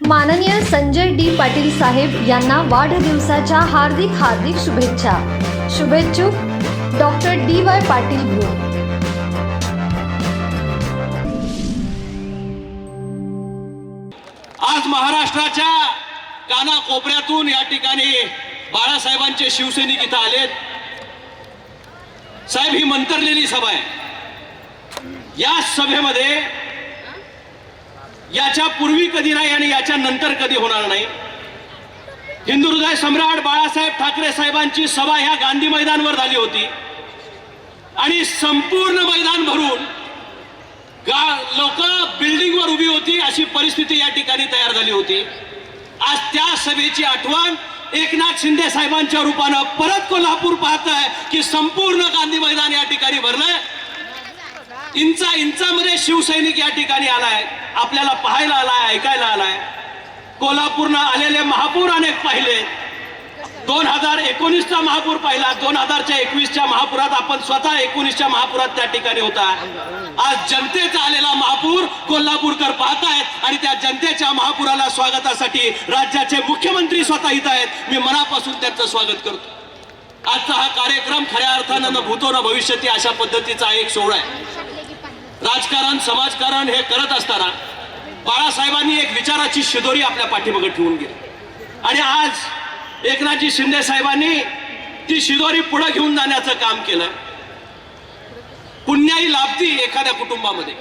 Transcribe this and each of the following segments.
माननीय संजय डी पाटील साहेब यांना वाढदिवसाच्या हार्दिक हार्दिक शुभेच्छा. शुभेच्छुक doctor D Y Patil group. आज महाराष्ट्राच्या कानाकोपऱ्यातून या ठिकाणी बाळासाहेबांचे शिवसैनिक इथं आलेत. साहेब ही मंतरलेली सभा आहे. या सभेमध्ये याच्या पूर्वी कधी नाही आणि याच्या नंतर कधी होणार नाही. हिंदू हृदय सम्राट बाळासाहेब ठाकरे साहेबांची सभा ह्या गांधी मैदानवर झाली होती. आणि संपूर्ण मैदान भरून गा लोक बिल्डिंगवर उभी होती अशी परिस्थिती या ठिकाणी तयार झाली होती. आज त्या सभेची आठवण एकनाथ शिंदे साहेबांच्या रूपानं परत कोल्हापूर पाहत आहे की संपूर्ण गांधी मैदान या ठिकाणी भरलंय. इंचा इंचामध्ये शिवसैनिक या ठिकाणी आलाय. आपल्याला पाहायला आलाय ऐकायला आलाय. कोल्हापूरनं आलेले महापूर अनेक पाहिले. दोन हजार एकोणीसचा महापूर पाहिला. दोन हजारच्या एकवीसच्या महापुरात आपण स्वतः एकोणीसच्या महापुरात त्या ठिकाणी होता. आज जनतेचा आलेला महापूर कोल्हापूरकर पाहतायत आणि त्या जनतेच्या महापुराला स्वागतासाठी राज्याचे मुख्यमंत्री स्वतः इथं आहेत. मी मनापासून त्यांचं स्वागत करतो. आजचा हा कार्यक्रम खऱ्या अर्थानं न भूतो न भविष्यती अशा पद्धतीचा एक सोहळा आहे. राजकारण समाजकारण हे करत असताना बाळासाहेबांनी एक विचाराची शिदोरी आपल्या पाठीमागे ठेवून गेली. आणि आज एकनाथजी शिंदे साहेबांनी ती शिदोरी पुढे घेऊन जाण्याचं काम केलं. पुण्याई लाभती एखाद्या कुटुंबामध्ये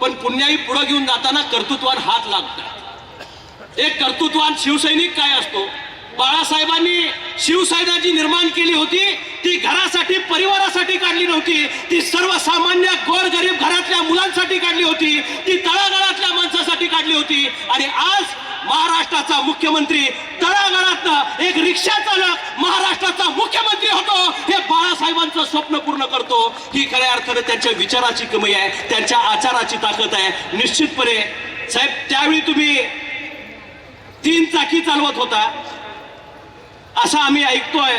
पण पुण्याई पुढे घेऊन जाताना कर्तृत्वान हात लागतात. एक कर्तृत्वान शिवसैनिक काय असतो? बाळासाहेबांनी शिवसेना जी निर्माण केली होती ती घरासाठी परिवारासाठी काढली नव्हती ती सर्वसामान्य गोरगरीब घरातल्या मुलांसाठी काढली होती ती तळागाळातल्या माणसासाठी काढली होती. आणि आज महाराष्ट्राचा मुख्यमंत्री तळागाळातनं एक रिक्षा चालक महाराष्ट्राचा मुख्यमंत्री होतो हे बाळासाहेबांचं स्वप्न पूर्ण करतो. ही खऱ्या अर्थानं त्यांच्या विचाराची कमी आहे त्यांच्या आचाराची ताकद आहे. निश्चितपणे साहेब त्यावेळी तुम्ही तीन चाकी चालवत होता. असं आम्ही ऐकतोय.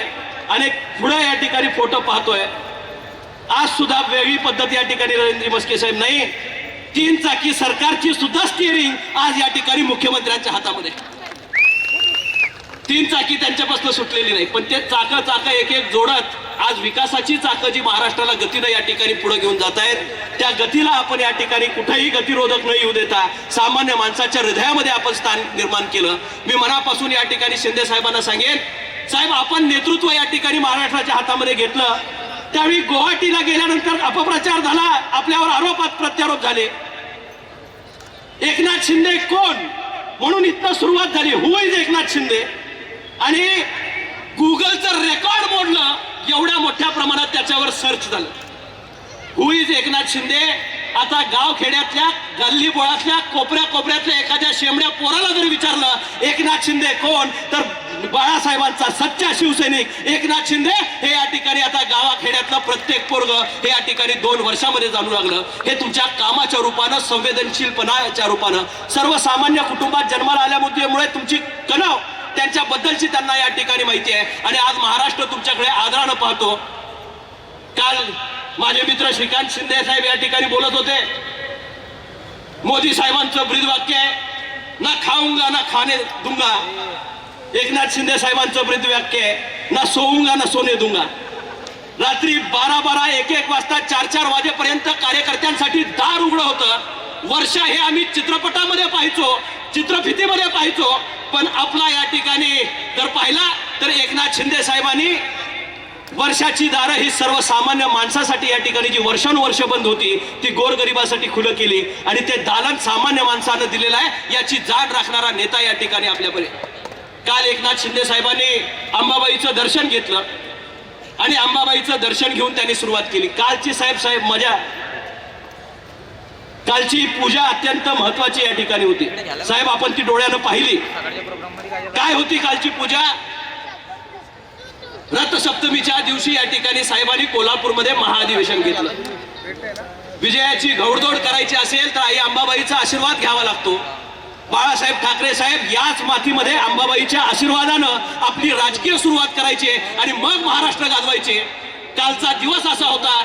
अनेक पुढे या ठिकाणी फोटो पाहतोय. आज सुद्धा वेगळी पद्धत या ठिकाणी नरेंद्र मस्के साहेब नाही. तीन चाकी सरकारची सुद्धा स्टिअरिंग आज या ठिकाणी मुख्यमंत्र्यांच्या हातामध्ये. तीन चाकी त्यांच्यापासून सुटलेली नाही. पण ते चाक चाक एक एक जोडत आज विकासाची चाकं जी महाराष्ट्राला गतीनं या ठिकाणी पुढे घेऊन जात आहेत त्या गतीला आपण या ठिकाणी कुठेही गतिरोधक न येऊ देता सामान्य माणसाच्या हृदयामध्ये आपण स्थान निर्माण केलं. मी मनापासून या ठिकाणी शिंदे साहेबांना सांगेन साहेब आपण नेतृत्व या ठिकाणी महाराष्ट्राच्या हातामध्ये घेतलं. त्यावेळी गुवाहाटीला गेल्यानंतर अपप्रचार झाला आपल्यावर आरोपात प्रत्यारोप झाले. एकनाथ शिंदे कोण? म्हणून इथं सुरुवात झाली. Who is Eknath Shinde? आणि गुगलचं रेकॉर्ड मोडलं एवढ्या मोठ्या प्रमाणात त्याच्यावर सर्च झालं. Who is Eknath Shinde? आता गाव खेड्यातल्या गल्ली बोळातल्या कोपऱ्या कोपऱ्यातल्या एखाद्या शेमड्या पोराला जर विचारलं एकनाथ शिंदे कोण? तर बाळासाहेबांचा सच्चा शिवसैनिक एकनाथ शिंदे हे या ठिकाणी आता गावाखेड्यातलं प्रत्येक पोरग हे या ठिकाणी दोन वर्षामध्ये जाणू लागलं. हे तुमच्या कामाच्या रूपानं संवेदनशीलपणाच्या रूपानं सर्वसामान्य कुटुंबात जन्माला आल्यामुळे तुमची कणव त्यांच्याबद्दलची त्यांना या ठिकाणी माहिती आहे. आणि आज महाराष्ट्र तुमच्याकडे आदरानं पाहतो. काल माझे मित्र श्रीकांत शिंदे साहेब या ठिकाणी बोलत होते. मोदी साहेबांचं ब्रीद वाक्य आहे ना खाऊंगा ना खाणे दूंगा एकनाथ शिंदे साहेबांचं ब्रीद वाक्य आहे ना सोऊंगा ना सोने दूंगा. रात्री बारा बारा एक एक वाजता चार चार वाजेपर्यंत कार्यकर्त्यांसाठी दार उघडं होतं. वर्ष हे आम्ही चित्रपटामध्ये पाहायचो चित्रफितीमध्ये पाहायचो पण आपला या ठिकाणी जर पाहिला तर एकनाथ शिंदे साहेबांनी वर्षाची दारं ही सर्वसामान्य माणसासाठी या ठिकाणी जी वर्षानुवर्ष बंद होती ती गोरगरिबासाठी खुलं केली. आणि ते दालन सामान्य माणसानं दिलेलं आहे याची जाण राखणारा नेता या ठिकाणी आपल्याकडे काल एकनाथ शिंदे साहेबांनी अंबाबाईचं दर्शन घेतलं. आणि अंबाबाईचं दर्शन घेऊन त्यांनी सुरुवात केली. कालची साहेब साहेब मजा. कालची पूजा अत्यंत महत्वाची या ठिकाणी होती. साहेब आपण ती डोळ्यानं पाहिली. काय होती कालची पूजा? रथसप्तमीच्या दिवशी या ठिकाणी साहेबांनी कोल्हापूरमध्ये महाअधिवेशन घेतलं. विजयाची घौडदौड करायची असेल तर आई अंबाबाईचा आशीर्वाद घ्यावा लागतो. बाळासाहेब ठाकरे साहेब याच मातीमध्ये अंबाबाईच्या आशीर्वादानं आपली राजकीय सुरुवात करायची आणि मग महाराष्ट्र गाजवायचे. कालचा दिवस असा होता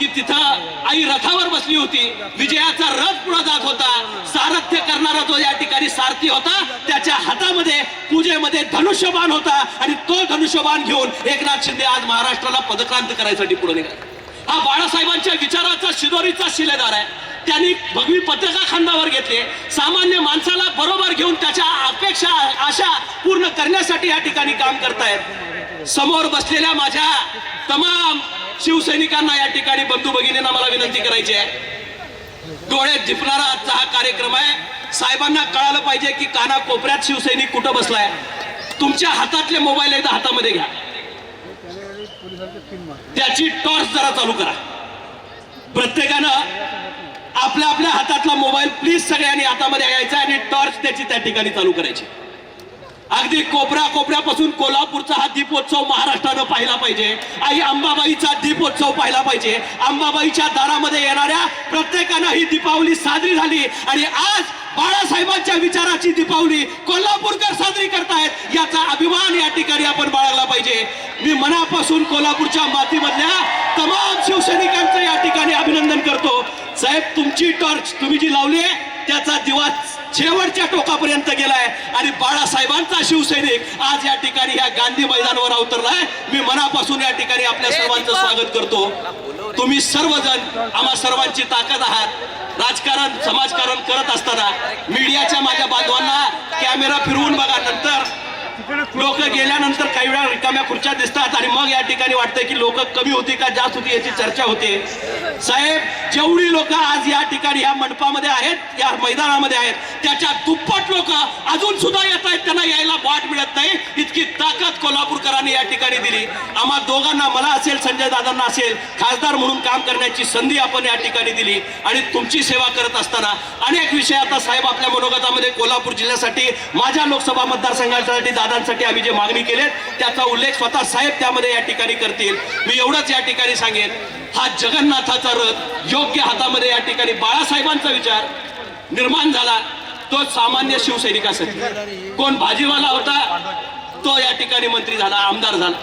की तिथं आई रथावर बसली होती. विजयाचा रथ पुढे जात होता. सारथ्य करणारा जो या ठिकाणी सारथी होता. त्याच्या हातामध्ये पूजेमध्ये धनुष्यबाण होता आणि तो धनुष्यबाण घेऊन एकनाथ शिंदे आज महाराष्ट्राला पदक्रांत करायसाठी पुढे निघाला. हा बाळासाहेबांच्या विचाराचा शिदोरीचा शिलेदार आहे. त्यांनी भगवी पत्रका खांदावर घेतले. सामान्य माणसाला बरोबर घेऊन त्याच्या अपेक्षा आशा पूर्ण करण्यासाठी या ठिकाणी काम करतायत. समोर बसलेल्या माझ्या तमाम शिवसैनिकांना या ठिकाणी बंधू भगिनींना मला विनंती करायची आहे. डोळे झिपणारा आजचा हा कार्यक्रम आहे. साहेबांना कळालं पाहिजे की काना कोपऱ्यात शिवसैनिक कुठं बसलाय. तुमच्या हातातले मोबाईल एकदा हातामध्ये घ्या. त्याची टॉर्च जरा चालू करा. प्रत्येकानं आपल्या आपल्या हातातला मोबाईल प्लीज सगळ्यांनी हातामध्ये यायचा आणि टॉर्च त्याची त्या ठिकाणी चालू करायची. अगदी कोपऱ्या कोपऱ्यापासून कोल्हापूरचा हा दीपोत्सव महाराष्ट्रानं पाहिला पाहिजे. आई अंबाबाईचा दीपोत्सव पाहिला पाहिजे. अंबाबाईच्या दारामध्ये येणाऱ्या प्रत्येकानं ही दीपावली साजरी झाली आणि आज बाळासाहेबांच्या विचाराची दीपावली कोल्हापूरकर साजरी करतायत याचा अभिमान या ठिकाणी आपण बाळगला पाहिजे. मी मनापासून कोल्हापूरच्या मातीमधल्या तमाम शिवसैनिकांचं या ठिकाणी अभिनंदन करतो. साहेब तुमची टॉर्च तुम्ही जी लावली आहे त्याचा दिवा शेवटच्या टोकापर्यंत गेलाय. आणि बाळासाहेबांचा शिवसैनिक आज या ठिकाणी या गांधी मैदानावर अवतरलाय. मी मनापासून या ठिकाणी आपल्या सर्वांचं स्वागत करतो. तुम्ही सर्वजण आम्हा सर्वांची ताकद आहात. राजकारण समाजकारण करत असताना मीडियाच्या माझ्या बांधवांना कॅमेरा फिरवून बघा गेल्यानंतर काही वेळा रिकाम्या खुर्च्या दिसतात आणि मग या ठिकाणी वाटतं की लोक कमी होती का जास्त होती याची चर्चा होते. साहेब जेवढी लोक आज या ठिकाणी या मंडपामध्ये आहेत या मैदानामध्ये आहेत त्याच्या दुप्पट लोक अजून सुद्धा येत आहेत त्यांना यायला वाट मिळत नाही. इतकी ताकद कोल्हापूर या ठिकाणी दिली. आम्हा दोघांना मला असेल संजय दादांना असेल खासदार म्हणून काम करण्याची संधी आपण या ठिकाणी दिली. आणि तुमची सेवा करत असताना अनेक विषय आता साहेब आपल्या मनोगतामध्ये कोल्हापूर जिल्ह्यासाठी माझ्या लोकसभा मतदारसंघासाठी दादांसाठी आम्ही जे मागणी केले त्याचा उल्लेख स्वतः साहेब त्यामध्ये या ठिकाणी करतील. मी एवढंच या ठिकाणी सांगेन हा जगन्नाथाचा रथ योग्य हातामध्ये या ठिकाणी बाळासाहेबांचा विचार निर्माण झाला. तो सामान्य शिवसैनिकासाठी. कोण भाजीवाला होता? तो या ठिकाणी मंत्री झाला आमदार झाला.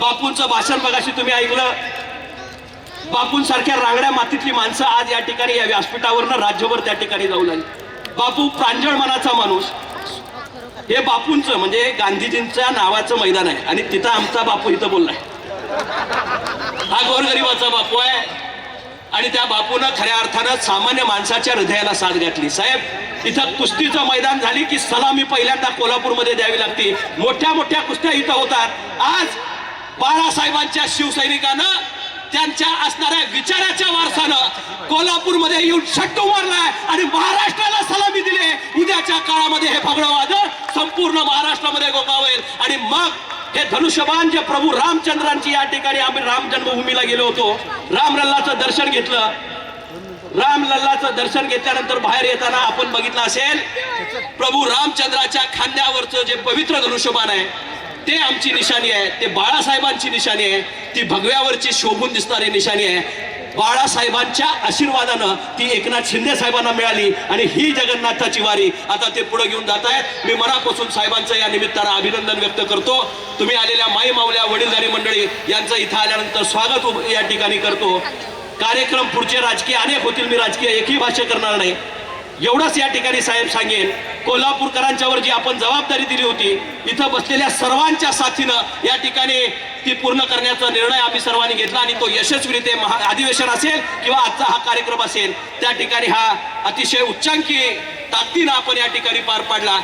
बापूंचं भाषण बघाशी तुम्ही ऐकलं? बापूंसारख्या रांगड्या मातीतली माणसं आज या ठिकाणी या व्यासपीठावरनं राज्यभर त्या ठिकाणी जाऊ लागली. बापू प्रांजळ मनाचा माणूस. हे बापूंचं म्हणजे गांधीजींच्या नावाचं मैदान आहे. आणि तिथं आमचा बापू इथं बोललाय. हा गोरगरिबाचा बापू आहे. आणि त्या बापूनं खऱ्या अर्थानं सामान्य माणसाच्या हृदयाला साथ घातली. साहेब इथं कुस्तीचं मैदान झाली की सलामी पहिल्यांदा कोल्हापूरमध्ये द्यावी लागते. मोठ्या मोठ्या कुस्त्या इथं होतात. आज बाळासाहेबांच्या शिवसैनिकानं त्यांच्या असणाऱ्या विचाराच्या वारसानं कोल्हापूरमध्ये येऊन छट्टू मारलाय आणि महाराष्ट्राला सलामी दिली. उद्याच्या काळामध्ये हे फगडं वादळ संपूर्ण महाराष्ट्रामध्ये हे धनुष्यबाण जे प्रभू रामचंद्रांची या ठिकाणी आम्ही राम जन्मभूमीला गेलो होतो रामलल्लाचं दर्शन घेतलं. राम लल्लाचं दर्शन घेतल्यानंतर बाहेर येताना आपण बघितलं असेल प्रभू रामचंद्राच्या खांद्यावरचं जे पवित्र धनुष्यबाण आहे ते आमची निशाणी आहे ते बाळासाहेबांची निशाणी आहे ती भगव्यावरची शोभून दिसणारी निशाणी आहे. बाळासाहेबांच्या आशीर्वादानं ती एकनाथ शिंदे साहेबांना मिळाली आणि ही जगन्नाथाची वारी. आता ते पुढे घेऊन जात आहेत. मी मनापासून साहेबांचं या निमित्तानं अभिनंदन व्यक्त करतो. तुम्ही आलेल्या माई मावल्या वडीलधारी मंडळी यांचं इथं आल्यानंतर स्वागत या ठिकाणी करतो. कार्यक्रम पुढचे राजकीय अनेक होतील. मी राजकीय एकही भाष्य करणार नाही. एवढंच या ठिकाणी साहेब सांगेन. कोल्हापूरकरांच्यावर जी आपण जबाबदारी दिली होती इथं बसलेल्या सर्वांच्या साथीनं या ठिकाणी ती पूर्ण करण्याचा निर्णय आम्ही सर्वांनी घेतला आणि तो यशस्वीरित्या महा अधिवेशन असेल किंवा आजचा हा कार्यक्रम असेल त्या ठिकाणी हा अतिशय उच्चांकी ताकदीनं आपण या ठिकाणी पार पाडला.